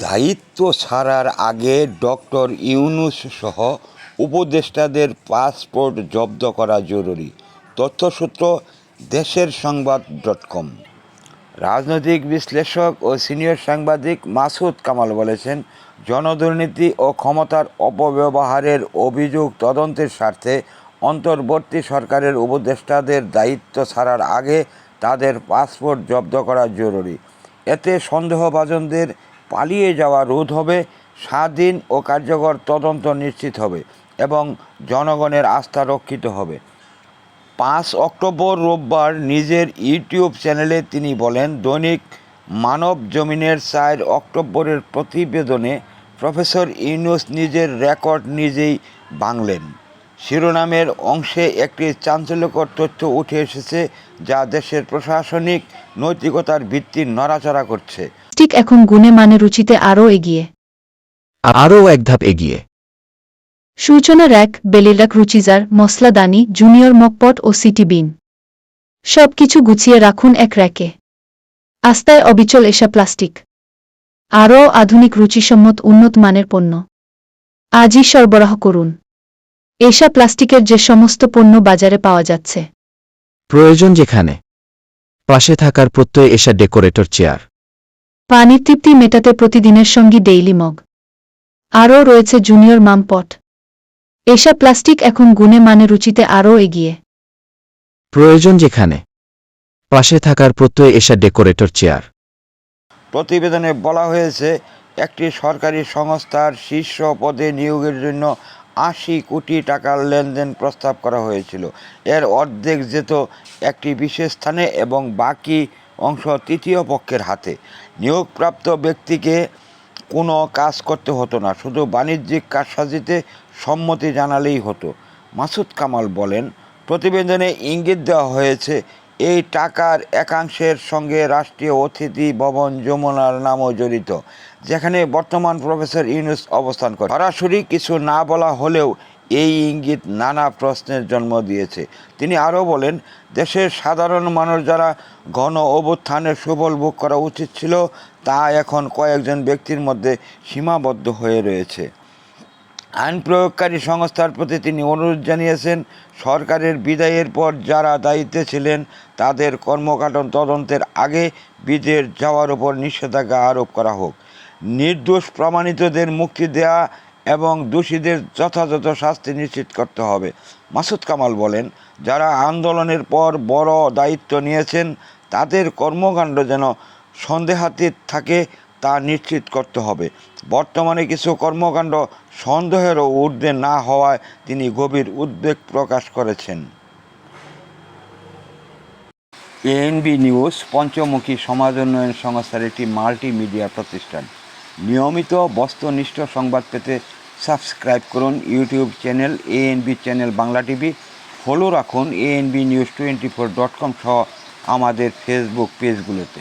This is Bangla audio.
দায়িত্ব ছাড়ার আগে ডক্টর ইউনুস সহ উপদেষ্টাদের পাসপোর্ট জব্দ করা জরুরি। তথ্যসূত্র, দেশের সংবাদ ডট কম। রাজনৈতিক বিশ্লেষক ও সিনিয়র সাংবাদিক মাসুদ কামাল বলেছেন, জনদুর্নীতি ও ক্ষমতার অপব্যবহারের অভিযোগ তদন্তের স্বার্থে অন্তর্বর্তী সরকারের উপদেষ্টাদের দায়িত্ব ছাড়ার আগে তাদের পাসপোর্ট জব্দ করা জরুরি। এতে সন্দেহভাজনদের পালিয়ে যাওয়া রোধ হবে স্বাধীন ও কার্যকর তদন্ত নিশ্চিত হবে এবং জনগণের আস্থা রক্ষিত হবে। পাঁচ অক্টোবর রোববার নিজের ইউটিউব চ্যানেলে তিনি বলেন, দৈনিক মানব জমিনের চার অক্টোবরের প্রতিবেদনে প্রফেসর ইউনুস নিজের রেকর্ড নিজেই ভাঙলেন। শিরোনামের অংশে একটি চাঞ্চল্যকর তথ্য উঠে এসেছে যা দেশের প্রশাসনিক নৈতিকতার ভিত্তি নড়াচড়া করছে। ঠিক এখন গুণে মানে রুচিতে আরও এগিয়ে। আরও এক ধাপ এগিয়ে। সূচনা র্যাক বেলিরাক রুচিজার মশলাদানি জুনিয়র মকপট ও সিটি বিন। সব কিছু গুছিয়ে রাখুন এক র্যাকে। আস্তায় অবিচল এসা প্লাস্টিক। আরও আধুনিক রুচিসম্মত উন্নত মানের পণ্য। আজই সরবরাহ করুন। এসা প্লাস্টিকের যে সমস্ত পণ্য বাজারে পাওয়া যাচ্ছে। প্রয়োজন যেখানে। পাশে থাকার প্রত্যয় এসা ডেকোরেটর চেয়ার। পানির তৃপ্তি মেটাতে প্রতিদিনের সঙ্গী ডেইলি মগ। আরও রয়েছে জুনিয়র মামপট। এসা প্লাস্টিক এখন গুণে মানে রুচিতে আরও এগিয়ে। প্রয়োজন যেখানে। পাশে থাকার প্রত্যয় এসা ডেকোরেটর চেয়ার। প্রতিবেদনে বলা হয়েছে একটি সরকারি সংস্থার শীর্ষ পদে নিয়োগের জন্য আশি কোটি টাকার লেনদেন প্রস্তাব করা হয়েছিল। এর অর্ধেক যেত একটি বিশেষ স্থানে এবং বাকি অংশ তৃতীয় পক্ষের হাতে। নিয়োগপ্রাপ্ত ব্যক্তিকে কোনো কাজ করতে হতো না, শুধু বাণিজ্যিক কারসাজিতে সম্মতি জানালেই হতো। মাসুদ কামাল বলেন, প্রতিবেদনে ইঙ্গিত দেওয়া হয়েছে এই টাকার একাংশের সঙ্গে রাষ্ট্রীয় অতিথি ভবন যমুনার নামও জড়িত, যেখানে বর্তমান প্রফেসর ইউনুস অবস্থান করে সরাসরি কিছু না বলা হলেও এই ইঙ্গিত নানা প্রশ্নের জন্ম দিয়েছে। তিনি আরও বলেন, দেশের সাধারণ মানুষ যারা ঘন অভ্যুত্থানের সুফল ভোগ করা উচিত ছিল, তা এখন কয়েকজন ব্যক্তির মধ্যে সীমাবদ্ধ হয়ে রয়েছে। আইন প্রয়োগকারী সংস্থার প্রতি তিনি অনুরোধ জানিয়েছেন, সরকারের বিদায়ের পর যারা দায়িত্বে ছিলেন, তাদের কর্মকাণ্ড তদন্তের আগে বিদেশ যাওয়ার উপর নিষেধাজ্ঞা আরোপ করা হোক। নির্দোষ প্রমাণিতদের মুক্তি দেয়া এবং দোষীদের যথাযথ শাস্তি নিশ্চিত করতে হবে। মাসুদ কামাল বলেন, যারা আন্দোলনের পর বড় দায়িত্ব নিয়েছেন, তাদের কর্মকাণ্ড যেন সন্দেহাতীত থাকে তা নিশ্চিত করতে হবে। বর্তমানে কিছু কর্মকাণ্ড সন্দেহেরও ঊর্ধ্বে না হওয়ায় তিনি গভীর উদ্বেগ প্রকাশ করেছেন। এএনবি নিউজ, পঞ্চমুখী সমাজ উন্নয়ন সংস্থার একটি মাল্টিমিডিয়া প্রতিষ্ঠান। নিয়মিত বস্তুনিষ্ঠ সংবাদ পেতে সাবস্ক্রাইব করুন YouTube channel ANB channel Bangla TV. Follow রাখুন ANB news twenty four dot com সহ আমাদের ফেসবুক পেজগুলোতে।